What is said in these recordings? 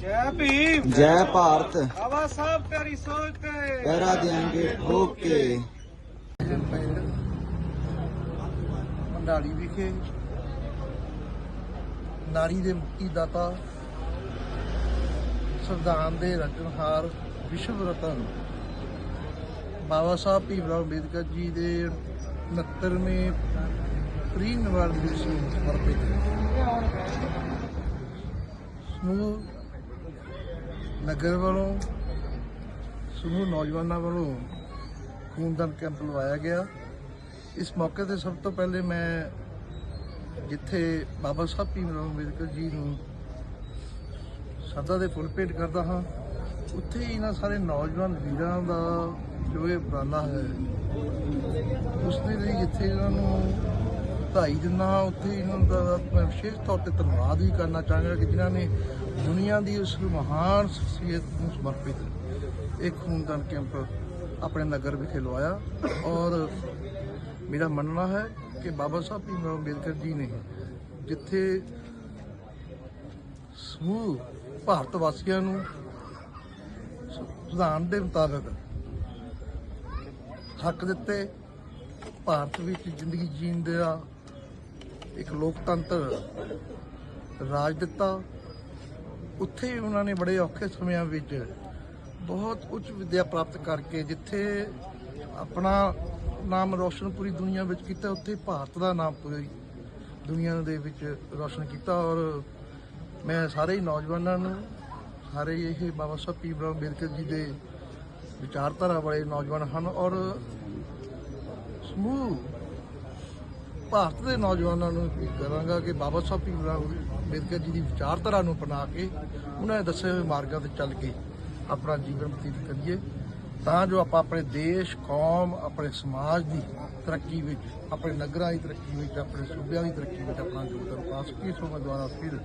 ਜੈ ਭੀਮ। ਜੈ ਭਾਰਤ। ਬਾਬਾ ਸਾਹਿਬ ਤੇਰੀ ਸੋਚ ਤੇ। ਪਹਿਰਾ ਦੇਾਂਗੇ ਠੋਕ ਕੇ ਮੰਡਾਲੀ ਵਿਖੇ ਨਾਰੀ ਦੇ ਮੁਕਤੀ ਦਾਤਾ ਸੰਵਿਧਾਨ ਦੇ ਰਚਨਹਾਰ ਵਿਸ਼ਵ ਰਤਨ ਬਾਬਾ ਸਾਹਿਬ ਭੀਮਰਾਓ ਅੰਬੇਦਕਰ ਜੀ ਦੇ 69ਵੇਂ ਪ੍ਰੀ ਨਿਵਾਰਨ ਦਿਵਸ ਨੂੰ ਸਮਰਪਿਤ ਸਮੂਹ ਨਗਰ ਵੱਲੋਂ, ਸਮੂਹ ਨੌਜਵਾਨਾਂ ਵੱਲੋਂ ਖੂਨਦਾਨ ਕੈਂਪ ਲਵਾਇਆ ਗਿਆ। ਇਸ ਮੌਕੇ ਤੇ ਸਭ ਤੋਂ ਪਹਿਲੇ ਮੈਂ ਜਿੱਥੇ ਬਾਬਾ ਸਾਹਿਬ ਭੀਮਰਾਓ ਅੰਬੇਦਕਰ ਜੀ ਨੂੰ ਸ਼ਰਧਾ ਦੇ ਫੁੱਲ ਭੇਟ ਕਰਦਾ ਹਾਂ, ਉੱਥੇ ਇਹਨਾਂ ਸਾਰੇ ਨੌਜਵਾਨ ਵੀਰਾਂ ਦਾ ਜੋ ਇਹ ਉਪਰਾਲਾ ਹੈ ਉਸ ਦੇ ਲਈ ਜਿੱਥੇ ਇਹਨਾਂ ਨੂੰ ਵਧਾਈ ਦਿੰਦਾ ਹਾਂ ਉੱਥੇ ਇਹਨਾਂ ਦਾ ਮੈਂ ਵਿਸ਼ੇਸ਼ ਤੌਰ ਤੇ ਧੰਨਵਾਦ ਵੀ ਕਰਨਾ ਚਾਹਾਂਗਾ ਕਿ ਜਿਨ੍ਹਾਂ ਨੇ ਦੁਨੀਆ ਦੀ ਉਸ ਮਹਾਨ ਸ਼ਖਸੀਅਤ ਨੂੰ ਸਮਰਪਿਤ ਇਹ ਖੂਨਦਾਨ ਕੈਂਪ ਆਪਣੇ ਨਗਰ ਵਿਖੇ ਲਵਾਇਆ। ਔਰ ਮੇਰਾ ਮੰਨਣਾ ਹੈ ਕਿ ਬਾਬਾ ਸਾਹਿਬ ਭੀਮਰਾਓ ਅੰਬੇਦਕਰ ਜੀ ਨੇ ਜਿੱਥੇ ਸਮੂਹ ਭਾਰਤ ਵਾਸੀਆਂ ਨੂੰ ਸੰਵਿਧਾਨ ਦੇ ਮੁਤਾਬਕ ਹੱਕ ਦਿੱਤੇ। ਭਾਰਤ ਵਿੱਚ ਜ਼ਿੰਦਗੀ ਜੀਣ ਦਾ ਇੱਕ ਲੋਕਤੰਤਰ ਰਾਜ ਦਿੱਤਾ। ਉੱਥੇ ਉਹਨਾਂ ਨੇ ਬੜੇ ਔਖੇ ਸਮਿਆਂ ਵਿੱਚ ਬਹੁਤ ਉੱਚ ਵਿੱਦਿਆ ਪ੍ਰਾਪਤ ਕਰਕੇ ਜਿੱਥੇ ਆਪਣਾ ਨਾਮ ਰੋਸ਼ਨ ਪੂਰੀ ਦੁਨੀਆ ਵਿੱਚ ਕੀਤਾ, ਉੱਥੇ ਭਾਰਤ ਦਾ ਨਾਮ ਪੂਰੀ ਦੁਨੀਆ ਦੇ ਵਿੱਚ ਰੋਸ਼ਨ ਕੀਤਾ ਔਰ ਮੈਂ ਸਾਰੇ ਹੀ ਨੌਜਵਾਨਾਂ ਨੂੰ, ਸਾਰੇ ਇਹ ਬਾਬਾ ਸਾਹਿਬ ਭੀਮਰਾਓ ਅੰਬੇਦਕਰ ਜੀ ਦੇ ਵਿਚਾਰਧਾਰਾ ਵਾਲੇ ਨੌਜਵਾਨ ਹਨ ਔਰ ਸਮੂਹ ਭਾਰਤ ਦੇ ਨੌਜਵਾਨਾਂ ਨੂੰ ਅਪੀਲ ਕਰਾਂਗਾ ਕਿ ਬਾਬਾ ਸਾਹਿਬ ਭੀਮਰਾਓ ਅੰਬੇਦਕਰ ਜੀ ਦੀ ਵਿਚਾਰਧਾਰਾ ਨੂੰ ਅਪਣਾ ਕੇ ਉਹਨਾਂ ਦੇ ਦੱਸੇ ਹੋਏ ਮਾਰਗਾਂ ਤੇ ਚੱਲ ਕੇ ਆਪਣਾ ਜੀਵਨ ਬਤੀਤ ਕਰੀਏ। ਤਾਂ ਜੋ ਆਪਾਂ ਆਪਣੇ ਦੇਸ਼, ਕੌਮ, ਆਪਣੇ ਸਮਾਜ ਦੀ ਤਰੱਕੀ ਵਿੱਚ, ਆਪਣੇ ਨਗਰਾਂ ਦੀ ਤਰੱਕੀ ਵਿੱਚ, ਆਪਣੇ ਸੂਬਿਆਂ ਦੀ ਤਰੱਕੀ ਵਿੱਚ ਆਪਣਾ ਯੋਗਦਾਨ ਪਾ ਸਕੀਏ। ਸੋ ਮੈਂ ਦੁਆਰਾ ਫਿਰ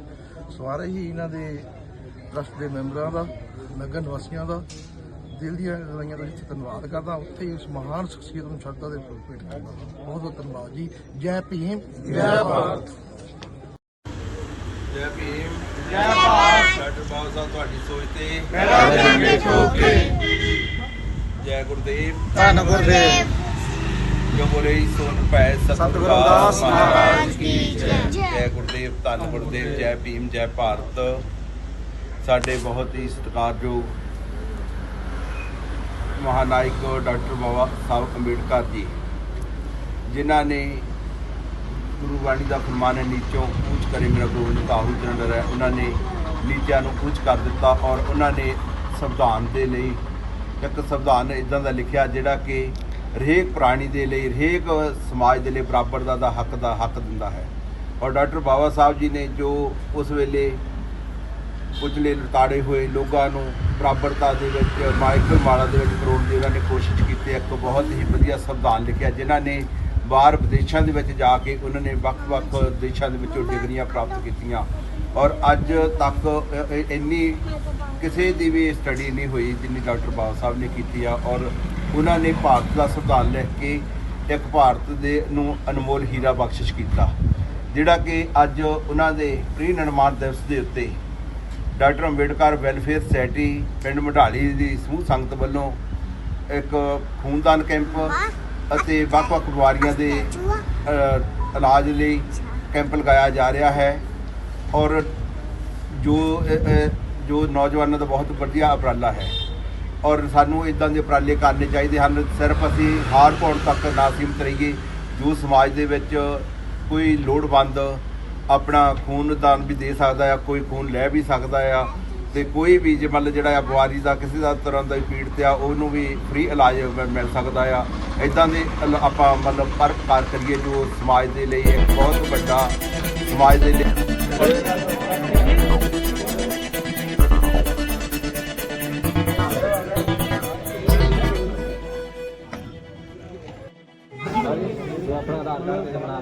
ਸਵਾਰੇ ਹੀ ਇਹਨਾਂ ਦੇ ਟਰਸਟ ਦੇ ਮੈਂਬਰਾਂ ਦਾ, ਨਗਰ ਨਿਵਾਸੀਆਂ ਦਾ ਦਿਲ ਦੀਆਂ ਤੋਂ ਜਿੱਥੇ ਧੰਨਵਾਦ ਕਰਦਾ। ਉੱਥੇ ਉਸ ਮਹਾਨ ਸ਼ਖਸੀਅਤ ਨੂੰ ਸ਼ਰਧਾ ਦੇ ਫੁੱਲ ਭੇਟ ਕਰਦਾ। ਬਹੁਤ ਬਹੁਤ ਧੰਨਵਾਦ ਜੀ। ਜੈ ਭੀਮ ਜੈ ਭਾਰਤ। ਜੈ ਭੀਮ ਜੈ ਭਾਰਤ। ਡਾਕਟਰ ਬਾਬਾ ਸਾਹਿਬ ਤੁਹਾਡੀ ਸੋਚ ਤੇ ਪਹਿਰਾ ਦੇਾਂਗੇ ਠੋਕ ਕੇ ਜੈ ਗੁਰਦੇਵ। ਧੰਨ ਗੁਰਦੇਵ। ਜੋ ਬੋਲੇ ਸੋਨ ਪੈ ਸਤਿਗੁਰੂ ਅਰਦਾਸ ਮਹਾਰਾਜ ਕੀ ਜੈ। ਜੈ ਗੁਰਦੇਵ ਧੰਨ ਗੁਰਦੇਵ ਜੈ ਭੀਮ ਜੈ ਭਾਰਤ। ਸਾਡੇ ਬਹੁਤ ਹੀ ਸਤਿਕਾਰਯੋਗ ਮਹਾਨਾਇਕ ਡਾਕਟਰ ਬਾਬਾ ਸਾਹਿਬ ਅੰਬੇਡਕਰ ਜੀ, ਜਿਨ੍ਹਾਂ ਨੇ ਗੁਰੂ ਬਾਣੀ ਦਾ ਫਰਮਾਨ ਹੈ, ਨੀਚੋਂ ਉੱਚ ਕਰੇ ਮੇਰਾ ਗੋਬਿੰਦ ਕਾਹੂ ਚੰਦਰ ਹੈ ਉਹਨਾਂ ਨੇ ਨੀਚਿਆਂ ਨੂੰ ਉੱਚ ਕਰ ਦਿੱਤਾ ਔਰ ਉਹਨਾਂ ਨੇ ਸੰਵਿਧਾਨ ਦੇ ਲਈ ਇੱਕ ਸੰਵਿਧਾਨ ਇਦਾਂ ਦਾ ਲਿਖਿਆ ਜਿਹੜਾ ਕਿ ਹਰੇਕ ਪ੍ਰਾਣੀ ਦੇ ਲਈ, ਹਰੇਕ ਸਮਾਜ ਦੇ ਲਈ ਬਰਾਬਰ ਦਾ ਹੱਕ ਦਾ ਹੱਕ ਦਿੰਦਾ ਹੈ। ਔਰ ਡਾਕਟਰ ਬਾਬਾ ਸਾਹਿਬ ਜੀ ਨੇ ਜੋ ਉਸ ਵੇਲੇ ਕੁਚਲੇ ਲਤਾੜੇ ਹੋਏ, ਲੋਕਾਂ ਨੂੰ ਬਰਾਬਰਤਾ ਦੇ ਵਿੱਚ, ਮਾਈਕਲ ਮਾਲਾ ਦੇ ਵਿੱਚ ਕਰੋੜ ਦੀ ਉਹਨਾਂ ਨੇ ਕੋਸ਼ਿਸ਼ ਕੀਤੀ। ਇੱਕ ਬਹੁਤ ਹੀ ਵਧੀਆ ਸੰਵਿਧਾਨ ਲਿਖਿਆ, ਜਿਨ੍ਹਾਂ ਨੇ ਬਾਹਰ ਵਿਦੇਸ਼ਾਂ ਦੇ ਵਿੱਚ ਜਾ ਕੇ ਉਹਨਾਂ ਨੇ ਵੱਖ-ਵੱਖ ਦੇਸ਼ਾਂ ਦੇ ਵਿੱਚੋਂ ਡਿਗਰੀਆਂ ਪ੍ਰਾਪਤ ਕੀਤੀਆਂ। ਔਰ ਅੱਜ ਤੱਕ ਇੰਨੀ ਕਿਸੇ ਦੀ ਵੀ ਸਟੱਡੀ ਨਹੀਂ ਹੋਈ ਜਿੰਨੀ ਡਾਕਟਰ ਬਾਬਾ ਸਾਹਿਬ ਨੇ ਕੀਤੀ ਆ। ਔਰ ਉਹਨਾਂ ਨੇ ਭਾਰਤ ਦਾ ਸੰਵਿਧਾਨ ਲਿਖ ਕੇ ਇੱਕ ਭਾਰਤ ਦੇ ਨੂੰ ਅਨਮੋਲ ਹੀਰਾ ਬਖਸ਼ਿਸ਼ ਕੀਤਾ, ਜਿਹੜਾ ਕਿ ਅੱਜ ਉਹਨਾਂ ਦੇ ਪ੍ਰੀ ਨਿਰਮਾਣ ਦਿਵਸ ਦੇ ਉੱਤੇ ਡਾਕਟਰ ਅੰਬੇਡਕਰ ਵੈਲਫੇਅਰ ਸੁਸਾਇਟੀ, ਪਿੰਡ ਮਢਾਲੀ ਦੀ ਸਮੂਹ ਸੰਗਤ ਵੱਲੋਂ ਇੱਕ ਖੂਨਦਾਨ ਕੈਂਪ ਅਤੇ ਵੱਖ-ਵੱਖ ਬਿਮਾਰੀਆਂ ਦੇ ਇਲਾਜ ਲਈ ਕੈਂਪ ਲਗਾਇਆ ਜਾ ਰਿਹਾ ਹੈ। ਔਰ ਜੋ ਜੋ ਨੌਜਵਾਨਾਂ ਦਾ ਬਹੁਤ ਵਧੀਆ ਉਪਰਾਲਾ ਹੈ। ਔਰ ਸਾਨੂੰ ਇਦਾਂ ਦੇ ਉਪਰਾਲੇ ਕਰਨੇ ਚਾਹੀਦੇ ਹਨ। ਸਿਰਫ ਅਸੀਂ ਹਾਰ ਪਾਉਣ ਤੱਕ ਨਾ ਸੀਮਤ ਰਹੀਏ। ਜੋ ਸਮਾਜ ਦੇ ਵਿੱਚ ਕੋਈ ਲੋੜਵੰਦ ਆਪਣਾ ਖੂਨ ਦਾਨ ਵੀ ਦੇ ਸਕਦਾ ਆ, ਕੋਈ ਖੂਨ ਲੈ ਵੀ ਸਕਦਾ ਆ ਤੇ ਕੋਈ ਵੀ ਜੇ ਮਤਲਬ ਜਿਹੜਾ ਆ ਬਿਮਾਰੀ ਦਾ ਕਿਸੇ ਦਾ ਤਰ੍ਹਾਂ ਦਾ ਪੀੜਤ ਆ, ਉਹਨੂੰ ਵੀ ਫ੍ਰੀ ਇਲਾਜ ਮਿਲ ਸਕਦਾ ਆ। ਇਦਾਂ ਦੇ ਆਪਾਂ ਮਤਲਬ ਪਰਪਕਾਰ ਕਰੀਏ ਜੋ ਸਮਾਜ ਦੇ ਲਈ ਇੱਕ ਬਹੁਤ ਵੱਡਾ ਸਮਾਜ ਦੇ ਲਈ ਆਪਣਾ ਆਧਾਰ ਕਾਰਡ ਬਣਾ